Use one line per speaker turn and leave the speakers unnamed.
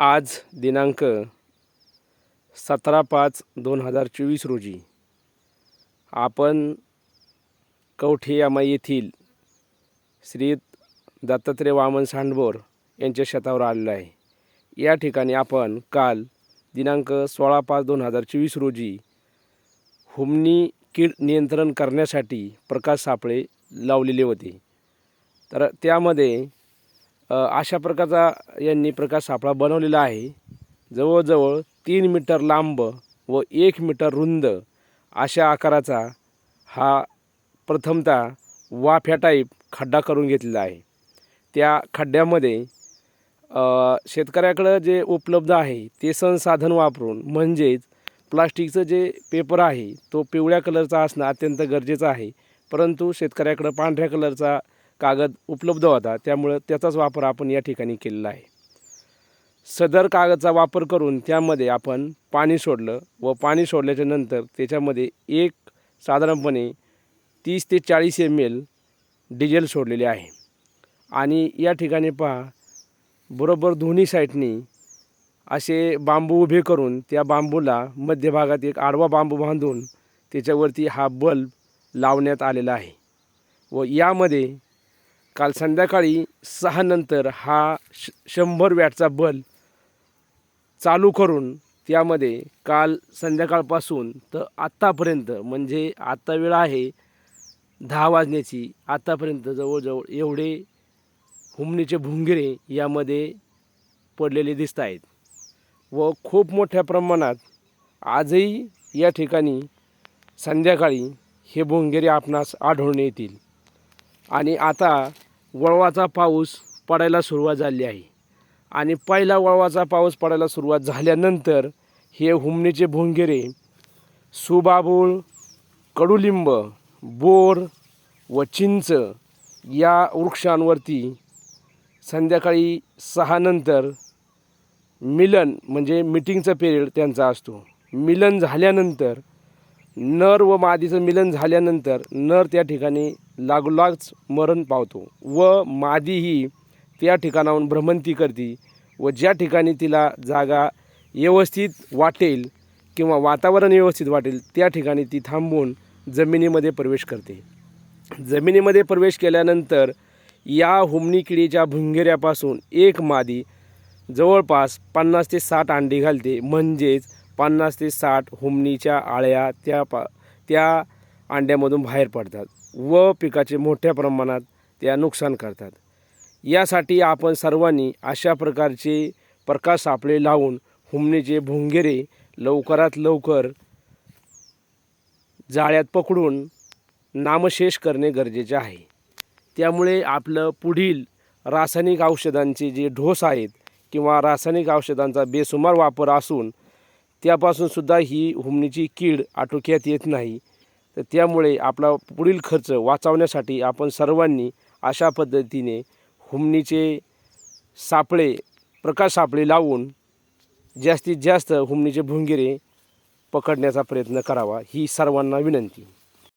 आज दिनांक सतरा पाच दोन हजार चोवीस रोजी आपण कवठेयामा येथील श्री दत्तात्रय वामन सांडबोर यांच्या शेतावर आलेलो आहे. या ठिकाणी आपण काल दिनांक सोळा पाच दोन हजार चोवीस रोजी हुमणी कीड नियंत्रण करण्यासाठी प्रकाश सापळे लावलेले होते. तर त्यामध्ये अशा प्रकारचा यांनी प्रकाश सापळा बनवलेला आहे. जवळजवळ तीन मीटर लांब व एक मीटर रुंद अशा आकाराचा हा प्रथमतः वाफ्या टाईप खड्डा करून घेतलेला आहे. त्या खड्ड्यामध्ये शेतकऱ्याकडं जे उपलब्ध आहे ते संसाधन वापरून म्हणजेच प्लास्टिकचं जे पेपर आहे तो पिवळ्या कलरचा असणं अत्यंत गरजेचं आहे. परंतु शेतकऱ्याकडं पांढऱ्या कलरचा कागद उपलब्ध होता त्यामुळं त्याचाच वापर आपण या ठिकाणी केलेला आहे. सदर कागदचा वापर करून त्यामध्ये आपण पाणी सोडलं व पाणी सोडल्याच्या नंतर त्याच्यामध्ये एक साधारणपणे तीस ते चाळीस एम एल डिझेल सोडलेले आहे. आणि या ठिकाणी पहा बरोबर दोन्ही साईडनी असे बांबू उभे करून त्या बांबूला मध्यभागात एक आडवा बांबू बांधून त्याच्यावरती हा बल्ब लावण्यात आलेला आहे. व यामध्ये काल संध्याकाळी सहा नंतर हा श शंभर वॅटचा बल चालू करून त्यामध्ये काल संध्याकाळपासून तर आत्तापर्यंत म्हणजे आत्ता वेळ आहे दहा वाजण्याची आत्तापर्यंत जवळजवळ एवढे हुमणीचे भुंगिरे यामध्ये पडलेले दिसत आहेत. व खूप मोठ्या प्रमाणात आजही या ठिकाणी संध्याकाळी हे भुंगेरे आपणास आढळून येतील. आणि आता वळवाचा पाऊस पडायला सुरुवात झाली आहे. आणि पहिला वळवाचा पाऊस पडायला सुरुवात झाल्यानंतर हे हुमणीचे भोंगेरे सुबाबूळ कडुलिंब बोर व चिंच या वृक्षांवरती संध्याकाळी सहानंतर मिलन म्हणजे मिटिंगचा पिरियड त्यांचा असतो. मिलन झाल्यानंतर नर व मादीचं मिलन झाल्यानंतर नर त्या ठिकाणी लागोलागच मरण पावतो. व मादी ही त्या ठिकाणाहून भ्रमंती करते व ज्या ठिकाणी तिला जागा व्यवस्थित वाटेल किंवा वातावरण व्यवस्थित वाटेल त्या ठिकाणी ती थांबून जमिनीमध्ये प्रवेश करते. जमिनीमध्ये प्रवेश केल्यानंतर या हुमणी किडीच्या भुंगेऱ्यापासून एक मादी जवळपास पन्नास ते साठ अंडी घालते. म्हणजेच पन्नास ते साठ हुमणीच्या आळ्या त्या पा त्या अंड्यामधून बाहेर पडतात. व पिकाचे मोठ्या प्रमाणात त्या नुकसान करतात. यासाठी आपण सर्वांनी अशा प्रकारचे प्रकाश सापळे लावून हुमणीचे भुंगेरे लवकरात लवकर जाळ्यात पकडून नामशेष करणे गरजेचे आहे. त्यामुळे आपलं पुढील रासायनिक औषधांचे जे ढोस आहेत किंवा रासायनिक औषधांचा बेसुमार वापर असून त्यापासूनसुद्धा ही हुमणीची कीड आटोक्यात येत नाही. तर त्यामुळे आपला पुढील खर्च वाचवण्यासाठी आपण सर्वांनी अशा पद्धतीने हुमणीचे सापळे प्रकाश सापळे लावून जास्तीत जास्त हुमणीचे भुंगिरे पकडण्याचा प्रयत्न करावा ही सर्वांना विनंती.